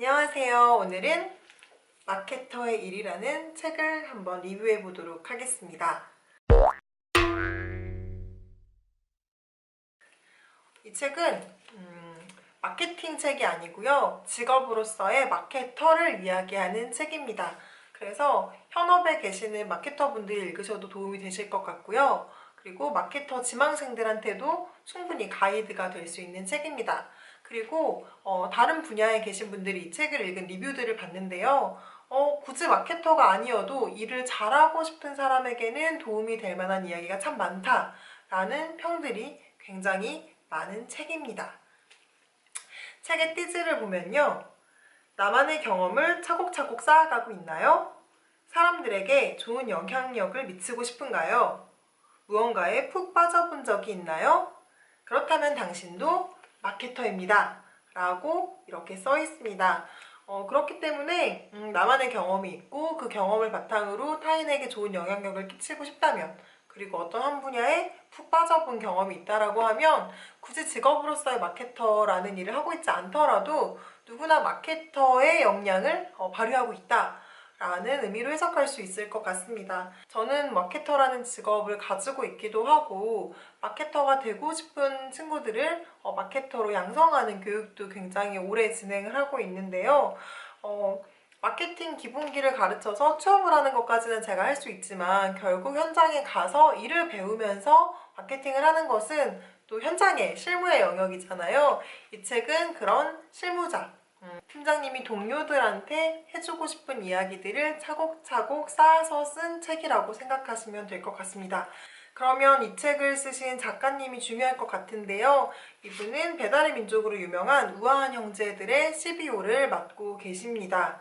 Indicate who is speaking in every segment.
Speaker 1: 안녕하세요. 오늘은 마케터의 일이라는 책을 한번 리뷰해 보도록 하겠습니다. 이 책은 음, 마케팅 책이 아니고요. 직업으로서의 마케터를 이야기하는 책입니다. 그래서 현업에 계시는 마케터 분들이 읽으셔도 도움이 되실 것 같고요. 그리고 마케터 지망생들한테도 충분히 가이드가 될 수 있는 책입니다. 그리고 어, 다른 분야에 계신 분들이 이 책을 읽은 리뷰들을 봤는데요. 어, 굳이 마케터가 아니어도 일을 잘하고 싶은 사람에게는 도움이 될 만한 이야기가 참 많다라는 평들이 굉장히 많은 책입니다. 책의 띠지를 보면요. 나만의 경험을 차곡차곡 쌓아가고 있나요? 사람들에게 좋은 영향력을 미치고 싶은가요? 무언가에 푹 빠져본 적이 있나요? 그렇다면 당신도 마케터입니다. 라고 이렇게 써 있습니다. 어, 그렇기 때문에 음, 나만의 경험이 있고 그 경험을 바탕으로 타인에게 좋은 영향력을 끼치고 싶다면 그리고 어떤 한 분야에 푹 빠져본 경험이 있다라고 하면 굳이 직업으로서의 마케터라는 일을 하고 있지 않더라도 누구나 마케터의 역량을 어, 발휘하고 있다. 라는 의미로 해석할 수 있을 것 같습니다. 저는 마케터라는 직업을 가지고 있기도 하고 마케터가 되고 싶은 친구들을 어, 마케터로 양성하는 교육도 굉장히 오래 진행을 하고 있는데요. 어, 마케팅 기본기를 가르쳐서 취업을 하는 것까지는 제가 할 수 있지만 결국 현장에 가서 일을 배우면서 마케팅을 하는 것은 또 현장의 실무의 영역이잖아요. 이 책은 그런 실무자, 음, 팀장님이 동료들한테 해주고 싶은 이야기들을 차곡차곡 쌓아서 쓴 책이라고 생각하시면 될 것 같습니다. 그러면 이 책을 쓰신 작가님이 중요할 것 같은데요. 이분은 배달의 민족으로 유명한 우아한 형제들의 CBO를 맡고 계십니다.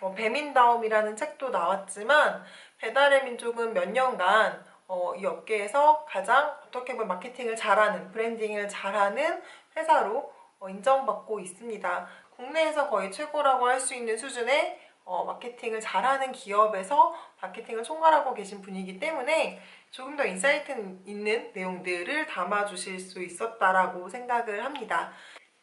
Speaker 1: 어, 배민다움이라는 책도 나왔지만 배달의 민족은 몇 년간 어, 이 업계에서 가장 어떻게 보면 마케팅을 잘하는 브랜딩을 잘하는 회사로 어, 인정받고 있습니다. 국내에서 거의 최고라고 할 수 있는 수준의 어, 마케팅을 잘하는 기업에서 마케팅을 총괄하고 계신 분이기 때문에 조금 더 인사이트 있는 내용들을 담아주실 수 있었다라고 생각을 합니다.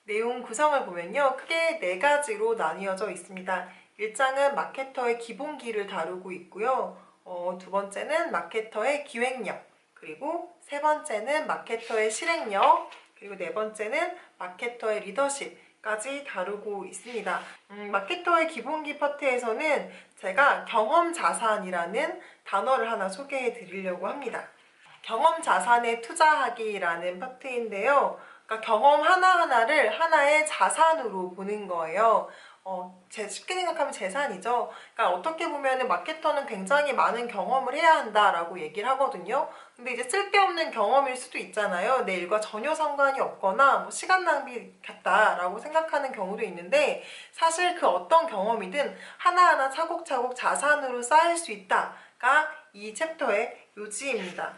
Speaker 1: 내용 구성을 보면요. 크게 네 가지로 나뉘어져 있습니다. 1장은 마케터의 기본기를 다루고 있고요. 어, 두 번째는 마케터의 기획력, 그리고 세 번째는 마케터의 실행력, 그리고 네 번째는 마케터의 리더십, 까지 다루고 있습니다. 음, 마케터의 기본기 파트에서는 제가 경험 자산이라는 단어를 하나 소개해 드리려고 합니다. 경험 자산에 투자하기라는 파트인데요. 그러니까 경험 하나하나를 하나의 자산으로 보는 거예요. 어, 제, 쉽게 생각하면 재산이죠. 그러니까 어떻게 보면 마케터는 굉장히 많은 경험을 해야 한다라고 얘기를 하거든요. 근데 이제 쓸데없는 경험일 수도 있잖아요. 내 일과 전혀 상관이 없거나 뭐 시간 낭비 같다라고 생각하는 경우도 있는데 사실 그 어떤 경험이든 하나하나 차곡차곡 자산으로 쌓일 수 있다가 이 챕터의 요지입니다.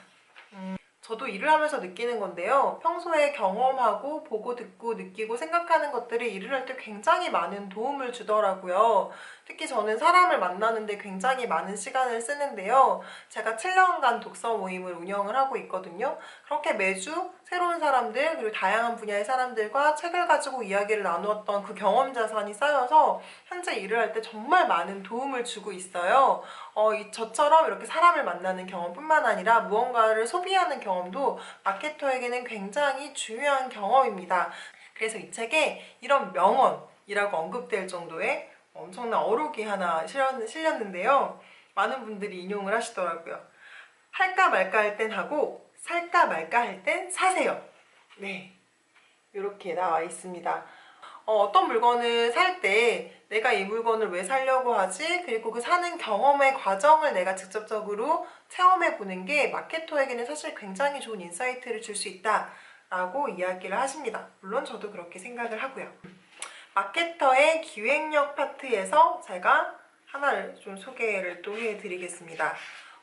Speaker 1: 음. 저도 일을 하면서 느끼는 건데요. 평소에 경험하고 보고 듣고 느끼고 생각하는 것들이 일을 할 때 굉장히 많은 도움을 주더라고요. 특히 저는 사람을 만나는데 굉장히 많은 시간을 쓰는데요. 제가 7년간 독서 모임을 운영을 하고 있거든요. 그렇게 매주 새로운 사람들 그리고 다양한 분야의 사람들과 책을 가지고 이야기를 나누었던 그 경험 자산이 쌓여서 현재 일을 할 때 정말 많은 도움을 주고 있어요. 어, 이 저처럼 이렇게 사람을 만나는 경험뿐만 아니라 무언가를 소비하는 경험 도 마케터에게는 굉장히 중요한 경험입니다. 그래서 이 책에 이런 명언이라고 언급될 정도의 엄청난 어록이 하나 실렸는데요. 많은 분들이 인용을 하시더라고요. 할까 말까 할 땐 하고 살까 말까 할 땐 사세요. 네, 이렇게 나와 있습니다. 어, 떤 물건을 살 때 내가 이 물건을 왜 사려고 하지? 그리고 그 사는 경험의 과정을 내가 직접적으로 체험해 보는 게 마케터에게는 사실 굉장히 좋은 인사이트를 줄 수 있다 라고 이야기를 하십니다. 물론 저도 그렇게 생각을 하고요. 마케터의 기획력 파트에서 제가 하나를 좀 소개를 또 해드리겠습니다.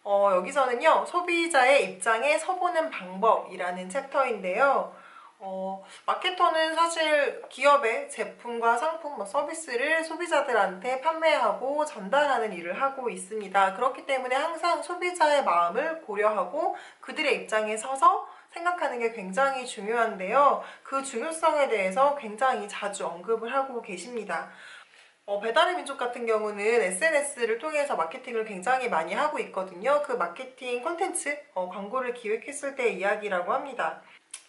Speaker 1: 어, 여기서는요, 소비자의 입장에 서보는 방법이라는 챕터인데요. 어, 마케터는 사실 기업의 제품과 상품, 뭐 서비스를 소비자들한테 판매하고 전달하는 일을 하고 있습니다. 그렇기 때문에 항상 소비자의 마음을 고려하고 그들의 입장에 서서 생각하는 게 굉장히 중요한데요. 그 중요성에 대해서 굉장히 자주 언급을 하고 계십니다. 어, 배달의 민족 같은 경우는 SNS를 통해서 마케팅을 굉장히 많이 하고 있거든요. 그 마케팅 콘텐츠, 어, 광고를 기획했을 때의 이야기라고 합니다.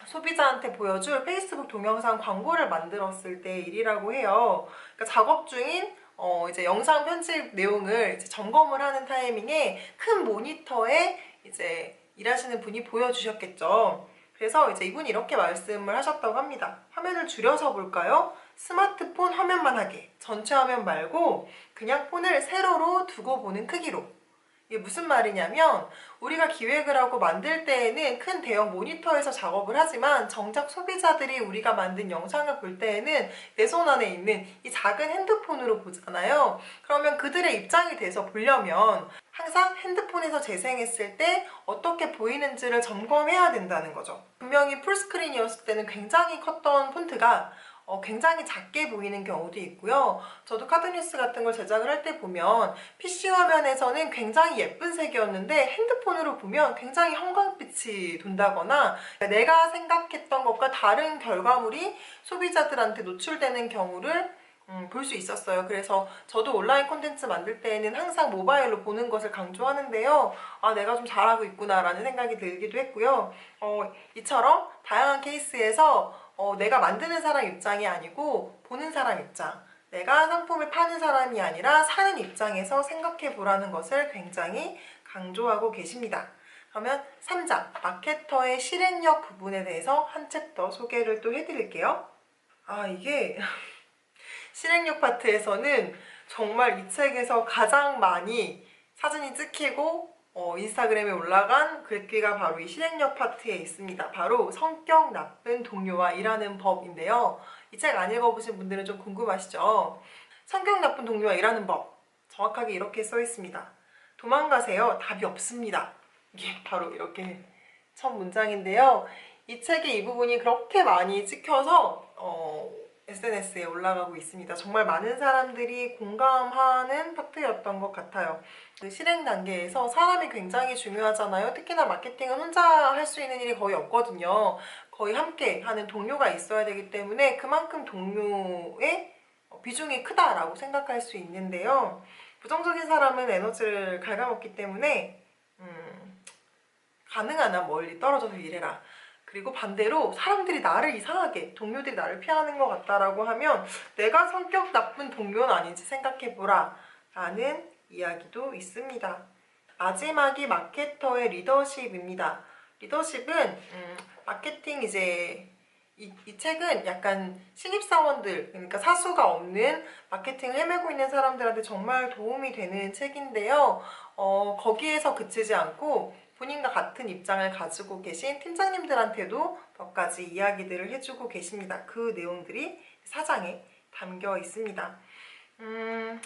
Speaker 1: 소비자한테 보여줄 페이스북 동영상 광고를 만들었을 때 일이라고 해요. 그러니까 작업 중인 어, 이제 영상 편집 내용을 점검을 하는 타이밍에 큰 모니터에 이제 일하시는 분이 보여주셨겠죠. 그래서 이제 이분이 이렇게 말씀을 하셨다고 합니다. 화면을 줄여서 볼까요? 스마트폰 화면만 하게. 전체 화면 말고 그냥 폰을 세로로 두고 보는 크기로. 이게 무슨 말이냐면 우리가 기획을 하고 만들 때에는 큰 대형 모니터에서 작업을 하지만 정작 소비자들이 우리가 만든 영상을 볼 때에는 내 손 안에 있는 이 작은 핸드폰으로 보잖아요. 그러면 그들의 입장이 돼서 보려면 항상 핸드폰에서 재생했을 때 어떻게 보이는지를 점검해야 된다는 거죠. 분명히 풀스크린이었을 때는 굉장히 컸던 폰트가 어, 굉장히 작게 보이는 경우도 있고요. 저도 카드뉴스 같은 걸 제작을 할 때 보면 PC 화면에서는 굉장히 예쁜 색이었는데 핸드폰으로 보면 굉장히 형광빛이 돈다거나 내가 생각했던 것과 다른 결과물이 소비자들한테 노출되는 경우를 음, 볼 수 있었어요. 그래서 저도 온라인 콘텐츠 만들 때에는 항상 모바일로 보는 것을 강조하는데요. 아, 내가 좀 잘하고 있구나라는 생각이 들기도 했고요. 어, 이처럼 다양한 케이스에서 어, 내가 만드는 사람 입장이 아니고 보는 사람 입장. 내가 상품을 파는 사람이 아니라 사는 입장에서 생각해 보라는 것을 굉장히 강조하고 계십니다. 그러면 3장 마케터의 실행력 부분에 대해서 한 챕터 소개를 또 해드릴게요. 아 이게 실행력 파트에서는 정말 이 책에서 가장 많이 사진이 찍히고 어, 인스타그램에 올라간 글귀가 바로 이 실행력 파트에 있습니다. 바로 성격 나쁜 동료와 일하는 법인데요. 이 책 안 읽어보신 분들은 좀 궁금하시죠? 성격 나쁜 동료와 일하는 법. 정확하게 이렇게 써 있습니다. 도망가세요. 답이 없습니다. 이게 바로 이렇게 첫 문장인데요. 이 책의 이 부분이 그렇게 많이 찍혀서 어, SNS에 올라가고 있습니다. 정말 많은 사람들이 공감하는 파트였던 것 같아요. 그 실행 단계에서 사람이 굉장히 중요하잖아요. 특히나 마케팅은 혼자 할 수 있는 일이 거의 없거든요. 거의 함께 하는 동료가 있어야 되기 때문에 그만큼 동료의 비중이 크다라고 생각할 수 있는데요. 부정적인 사람은 에너지를 갉아먹기 때문에 음, 가능한 한 멀리 떨어져서 일해라. 그리고 반대로 사람들이 나를 이상하게 동료들이 나를 피하는 것 같다라고 하면 내가 성격 나쁜 동료는 아닌지 생각해보라 라는 이야기도 있습니다. 마지막이 마케터의 리더십입니다. 리더십은 음, 마케팅 이제 이, 이 책은 약간 신입사원들 그러니까 사수가 없는 마케팅을 헤매고 있는 사람들한테 정말 도움이 되는 책인데요. 어, 거기에서 그치지 않고 본인과 같은 입장을 가지고 계신 팀장님들한테도 몇 가지 이야기들을 해주고 계십니다. 그 내용들이 사장에 담겨 있습니다. 음,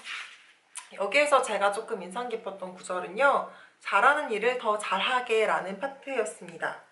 Speaker 1: 여기에서 제가 조금 인상 깊었던 구절은요. 잘하는 일을 더 잘하게 라는 파트였습니다.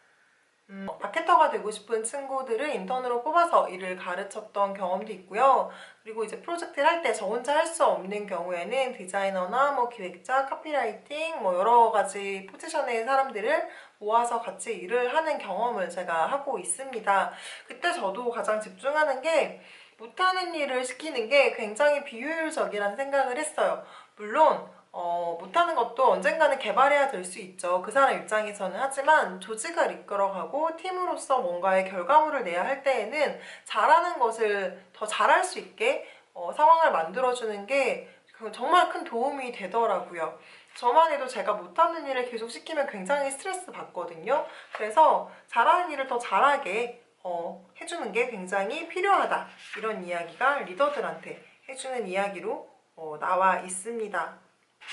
Speaker 1: 음, 마케터가 되고 싶은 친구들을 인턴으로 뽑아서 일을 가르쳤던 경험도 있고요. 그리고 이제 프로젝트를 할 때 저 혼자 할 수 없는 경우에는 디자이너나 뭐 기획자, 카피라이팅 뭐 여러 가지 포지션의 사람들을 모아서 같이 일을 하는 경험을 제가 하고 있습니다. 그때 저도 가장 집중하는 게 못하는 일을 시키는 게 굉장히 비효율적이라는 생각을 했어요. 물론 어, 못하는 것도 언젠가는 개발해야 될 수 있죠. 그 사람 입장에서는 하지만 조직을 이끌어가고 팀으로서 뭔가의 결과물을 내야 할 때에는 잘하는 것을 더 잘할 수 있게 어, 상황을 만들어주는 게 정말 큰 도움이 되더라고요. 저만 해도 제가 못하는 일을 계속 시키면 굉장히 스트레스 받거든요. 그래서 잘하는 일을 더 잘하게 어, 해주는 게 굉장히 필요하다. 이런 이야기가 리더들한테 해주는 이야기로 어, 나와 있습니다.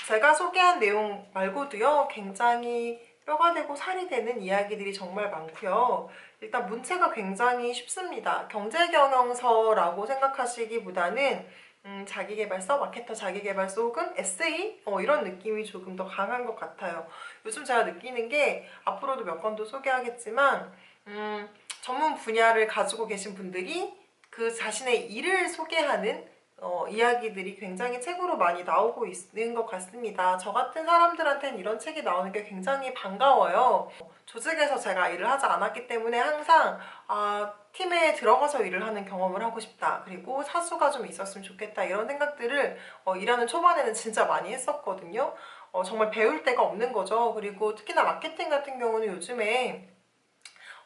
Speaker 1: 제가 소개한 내용 말고도요, 굉장히 뼈가 되고 살이 되는 이야기들이 정말 많고요. 일단 문체가 굉장히 쉽습니다. 경제경영서라고 생각하시기보다는 음, 자기개발서, 마케터 자기개발서 혹은 에세이 어, 이런 느낌이 조금 더 강한 것 같아요. 요즘 제가 느끼는 게 앞으로도 몇 건 더 소개하겠지만 음, 전문 분야를 가지고 계신 분들이 그 자신의 일을 소개하는 어, 이야기들이 굉장히 책으로 많이 나오고 있는 것 같습니다. 저 같은 사람들한테는 이런 책이 나오는 게 굉장히 반가워요. 조직에서 제가 일을 하지 않았기 때문에 항상 아, 팀에 들어가서 일을 하는 경험을 하고 싶다. 그리고 사수가 좀 있었으면 좋겠다. 이런 생각들을 어, 일하는 초반에는 진짜 많이 했었거든요. 어, 정말 배울 데가 없는 거죠. 그리고 특히나 마케팅 같은 경우는 요즘에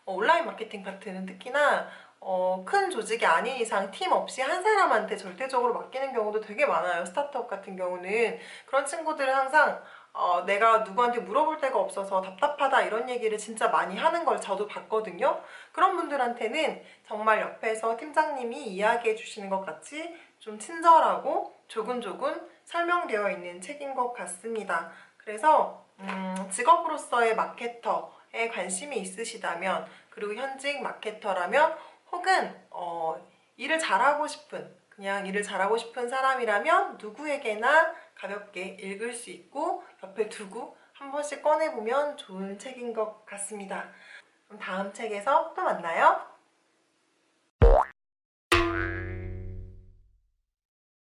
Speaker 1: 어, 온라인 마케팅 파트는 특히나 어, 큰 조직이 아닌 이상 팀 없이 한 사람한테 절대적으로 맡기는 경우도 되게 많아요. 스타트업 같은 경우는. 그런 친구들은 항상 어, 내가 누구한테 물어볼 데가 없어서 답답하다 이런 얘기를 진짜 많이 하는 걸 저도 봤거든요. 그런 분들한테는 정말 옆에서 팀장님이 이야기해 주시는 것 같이 좀 친절하고 조근조근 설명되어 있는 책인 것 같습니다. 그래서 음, 직업으로서의 마케터에 관심이 있으시다면 그리고 현직 마케터라면 혹은 어, 일을 잘하고 싶은 그냥 일을 잘하고 싶은 사람이라면 누구에게나 가볍게 읽을 수 있고 옆에 두고 한 번씩 꺼내보면 좋은 책인 것 같습니다. 그럼 다음 책에서 또 만나요.